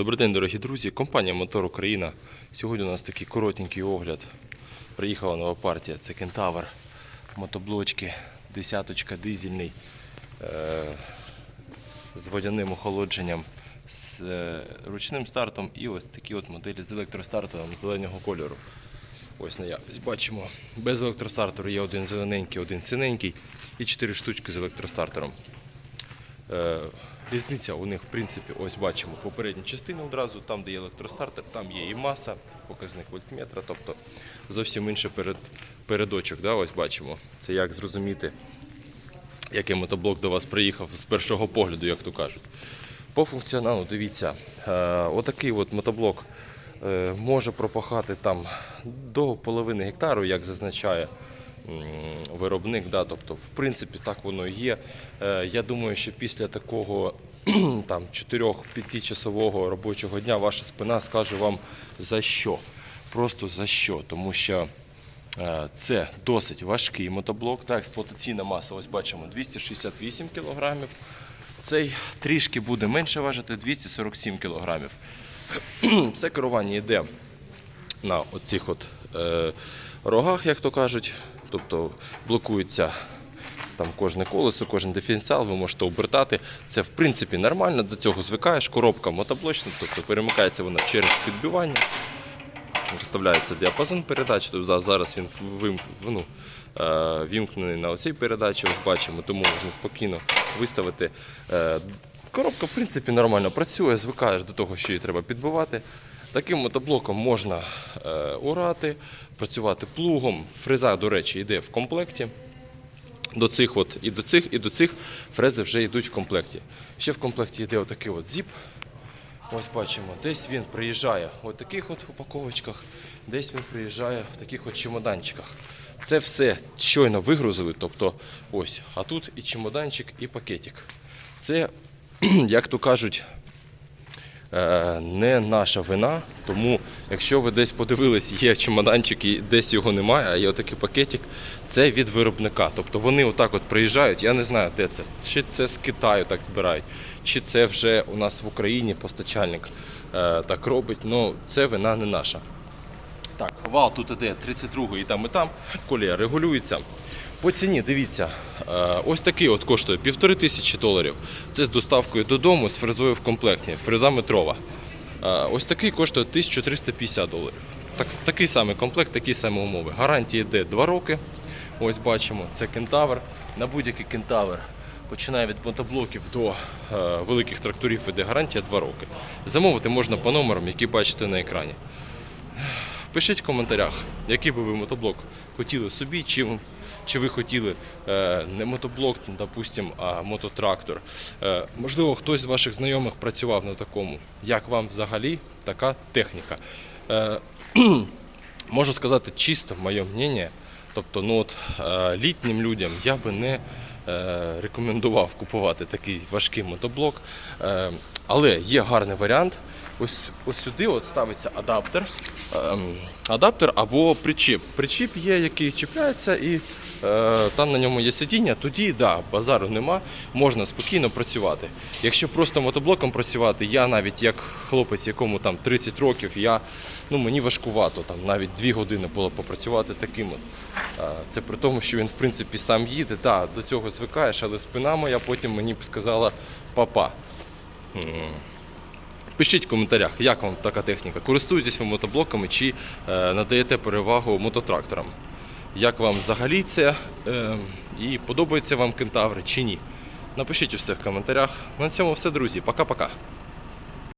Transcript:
Добрий день, дорогі друзі. Компанія Мотор Україна. Сьогодні у нас такий коротенький огляд. Приїхала нова партія. Це Кентавр. Мотоблочки, десяточка дизельний е- з водяним охолодженням, з е, ручним стартом і ось такі от моделі з електростартером зеленого кольору. Ось наявність. Бачимо, без електростартеру є один зелененький, один синенький і 4 штучки з електростартером. Е, Різниця у них, в принципі, ось бачимо попередню частину одразу, там, де є електростартер, там є і маса, показник вольтметра, тобто зовсім інший перед, передочок. Да, ось бачимо. Це як зрозуміти, який мотоблок до вас приїхав з першого погляду, як то кажуть. По функціоналу, дивіться, е, отакий от мотоблок е, може пропахати там до половини гектару, як зазначає виробник. Да, тобто, в принципі, так воно і є. Е, Я думаю, що після такого там 4-5 часового робочого дня ваша спина скаже вам за що. Просто за що. Тому що е, це досить важкий мотоблок. Та експлуатаційна маса, ось бачимо, 268 кг. Цей трішки буде менше важити 247 кг. Все керування йде на оцих от е, рогах, як то кажуть. Тобто блокується там кожне колесо, кожен диференціал, ви можете обертати. Це в принципі нормально, до цього звикаєш. Коробка мотоблочна, тобто перемикається вона через підбивання. Виставляється діапазон передач. Тобто зараз він вим, ну, е, вімкнений на оцій передачі, ось бачимо, тому можна спокійно виставити. Е, Коробка, в принципі, нормально працює, звикаєш до того, що її треба підбивати. Таким мотоблоком можна е, урати, працювати плугом. Фреза, до речі, йде в комплекті. До цих от, і до цих, і до цих фрези вже йдуть в комплекті. Ще в комплекті йде отакий от зіп. Ось бачимо, десь він приїжджає в таких от упаковочках, десь він приїжджає в таких от чемоданчиках. Це все щойно вигрузили, тобто ось, а тут і чемоданчик, і пакетик. Це, як то кажуть, е, не наша вина. Тому, якщо ви десь подивились, є чемоданчик і десь його немає, а є отакий пакетик, це від виробника. Тобто вони отак от приїжджають, я не знаю, де це. Чи це з Китаю так збирають, чи це вже у нас в Україні постачальник е, так робить. Ну, це вина не наша. Так, вал тут іде 32 і там, і там. Колія регулюється. По ціні, дивіться, е, ось такий от коштує півтори тисячі доларів. Це з доставкою додому з фрезою в комплекті. Фреза метрова. Е, Ось такий коштує 1350 доларів. Так, такий самий комплект, такі самі умови. Гарантія йде 2 роки. Ось бачимо, це кентавр. На будь-який кентавр починає від мотоблоків до е, великих тракторів іде гарантія 2 роки. Замовити можна по номерам, які бачите на екрані. Пишіть в коментарях, який би ви мотоблок хотіли собі, чи, чи ви хотіли е, не мотоблок, допустим, а мототрактор. Е, можливо, хтось з ваших знайомих працював на такому. Як вам взагалі така техніка? Е, можу сказати чисто моє мнення. Тобто, ну от е, літнім людям я би не рекомендував купувати такий важкий мотоблок. Е, але є гарний варіант. Ось, ось сюди от ставиться адаптер. Ем, адаптер або причіп. Причіп є, який чіпляється і е, там на ньому є сидіння, тоді да, базару нема, можна спокійно працювати. Якщо просто мотоблоком працювати, я навіть як хлопець, якому там 30 років, я, ну, мені важкувато там навіть 2 години було попрацювати таким. От. Це при тому, що він в принципі сам їде, да, до цього звикаєш, але спина моя потім мені сказала папа. Пишіть в коментарях, як вам така техніка. Користуєтесь ви мотоблоками чи е, надаєте перевагу мототракторам. Як вам взагалі це е, і подобаються вам кентаври чи ні? Напишіть усе в коментарях. На цьому все, друзі. Пока-пока.